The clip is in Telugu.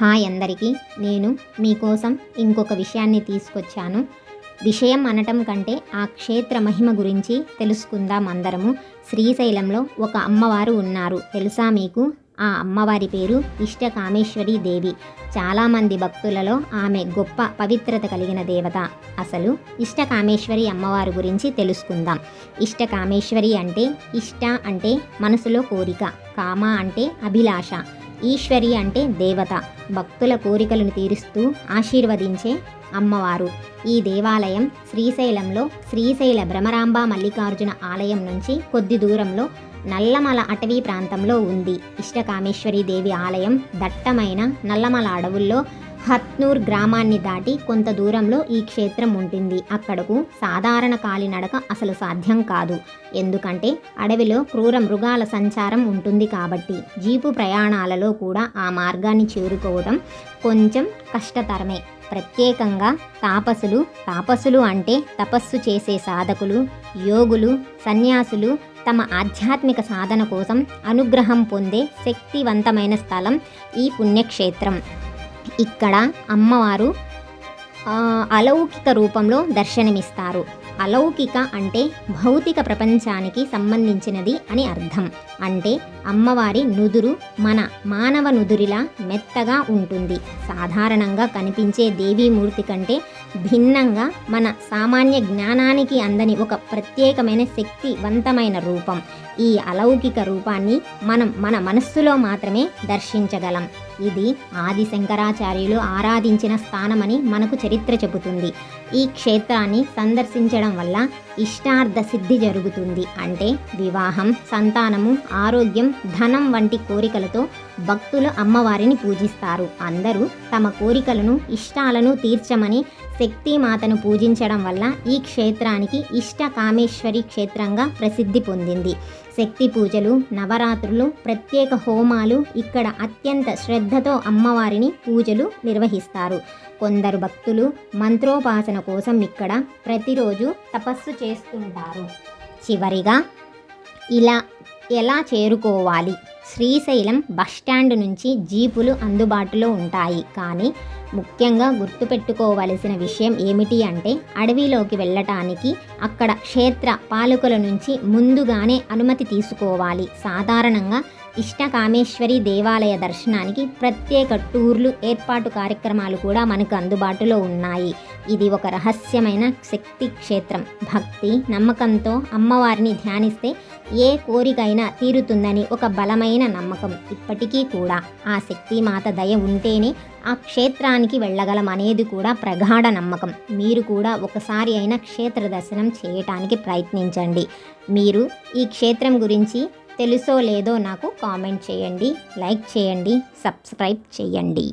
హాయ్ అందరికీ. నేను మీకోసం ఇంకొక విషయాన్ని తీసుకొచ్చాను. విషయం అనటం కంటే ఆ క్షేత్ర మహిమ గురించి తెలుసుకుందాం అందరము. శ్రీశైలంలో ఒక అమ్మవారు ఉన్నారు. తెలుసా మీకు? ఆ అమ్మవారి పేరు ఇష్టకామేశ్వరి దేవి. చాలామంది భక్తులలో ఆమె గొప్ప పవిత్రత కలిగిన దేవత. అసలు ఇష్టకామేశ్వరి అమ్మవారి గురించి తెలుసుకుందాం. ఇష్టకామేశ్వరి అంటే ఇష్ట అంటే మనసులో కోరిక. కామ అంటే అభిలాష. ఈశ్వరి అంటే దేవత. భక్తుల కోరికలను తీరుస్తూ ఆశీర్వదించే అమ్మవారు. ఈ దేవాలయం శ్రీశైలంలో శ్రీశైల భ్రమరాంబ మల్లికార్జున ఆలయం నుంచి కొద్ది దూరంలో నల్లమల అటవీ ప్రాంతంలో ఉంది. ఇష్టకామేశ్వరి దేవి ఆలయం దట్టమైన నల్లమల అడవుల్లో హత్నూర్ గ్రామాన్ని దాటి కొంత దూరంలో ఈ క్షేత్రం ఉంటుంది. అక్కడకు సాధారణ కాలినడక అసలు సాధ్యం కాదు. ఎందుకంటే అడవిలో క్రూర మృగాల సంచారం ఉంటుంది కాబట్టి జీపు ప్రయాణాలలో కూడా ఆ మార్గాన్ని చేరుకోవడం కొంచెం కష్టతరమే. ప్రత్యేకంగా తాపసులు తాపసులు అంటే తపస్సు చేసే సాధకులు యోగులు సన్యాసులు తమ ఆధ్యాత్మిక సాధన కోసం అనుగ్రహం పొందే శక్తివంతమైన స్థలం ఈ పుణ్యక్షేత్రం. ఇక్కడ అమ్మవారు అలౌకిక రూపంలో దర్శనమిస్తారు. అలౌకిక అంటే భౌతిక ప్రపంచానికి సంబంధించినది అని అర్థం. అంటే అమ్మవారి నుదురు మన మానవ నుదురిలా మెత్తగా ఉంటుంది. సాధారణంగా కనిపించే దేవీమూర్తి కంటే భిన్నంగా మన సామాన్య జ్ఞానానికి అందని ఒక ప్రత్యేకమైన శక్తివంతమైన రూపం. ఈ అలౌకిక రూపాన్ని మనం మన మనస్సులో మాత్రమే దర్శించగలం. ఇది ఆది శంకరాచార్యులు ఆరాధించిన స్థానమని మనకు చరిత్ర చెబుతుంది. ఈ క్షేత్రాన్ని సందర్శించడం వల్ల ఇష్టార్థ సిద్ధి జరుగుతుంది. అంటే వివాహం సంతానము ఆరోగ్యం ధనం వంటి కోరికలతో భక్తులు అమ్మవారిని పూజిస్తారు. అందరూ తమ కోరికలను ఇష్టాలను తీర్చమని శక్తిమాతను పూజించడం వల్ల ఈ క్షేత్రానికి ఇష్ట కామేశ్వరి క్షేత్రంగా ప్రసిద్ధి పొందింది. శక్తి పూజలు నవరాత్రులు ప్రత్యేక హోమాలు ఇక్కడ అత్యంత శ్రద్ధతో అమ్మవారిని పూజలు నిర్వహిస్తారు. కొందరు భక్తులు మంత్రోపాసన కోసం ఇక్కడ ప్రతిరోజు తపస్సు చేస్తుంటారు. చివరిగా ఇలా ఎలా చేరుకోవాలి? శ్రీశైలం బస్టాండ్ నుంచి జీపులు అందుబాటులో ఉంటాయి. కానీ ముఖ్యంగా గుర్తుపెట్టుకోవలసిన విషయం ఏమిటి అంటే అడవిలోకి వెళ్ళటానికి అక్కడ క్షేత్ర పాలకుల నుంచి ముందుగానే అనుమతి తీసుకోవాలి. సాధారణంగా ఇష్టకామేశ్వరి దేవాలయ దర్శనానికి ప్రత్యేక టూర్లు ఏర్పాటు కార్యక్రమాలు కూడా మనకు అందుబాటులో ఉన్నాయి. ఇది ఒక రహస్యమైన శక్తి క్షేత్రం. భక్తి నమ్మకంతో అమ్మవారిని ధ్యానిస్తే ఏ కోరికైనా తీరుతుందని ఒక బలమైన నమ్మకం ఇప్పటికీ కూడా. ఆ శక్తిమాత దయ ఉంటేనే ఆ క్షేత్రానికి వెళ్ళగలం అనేది కూడా ప్రగాఢ నమ్మకం. మీరు కూడా ఒకసారి అయినా క్షేత్ర దర్శనం చేయటానికి ప్రయత్నించండి. మీరు ఈ క్షేత్రం గురించి తెలుసో లేదో నాకు కామెంట్ చేయండి లైక్ చేయండి సబ్స్క్రైబ్ చేయండి.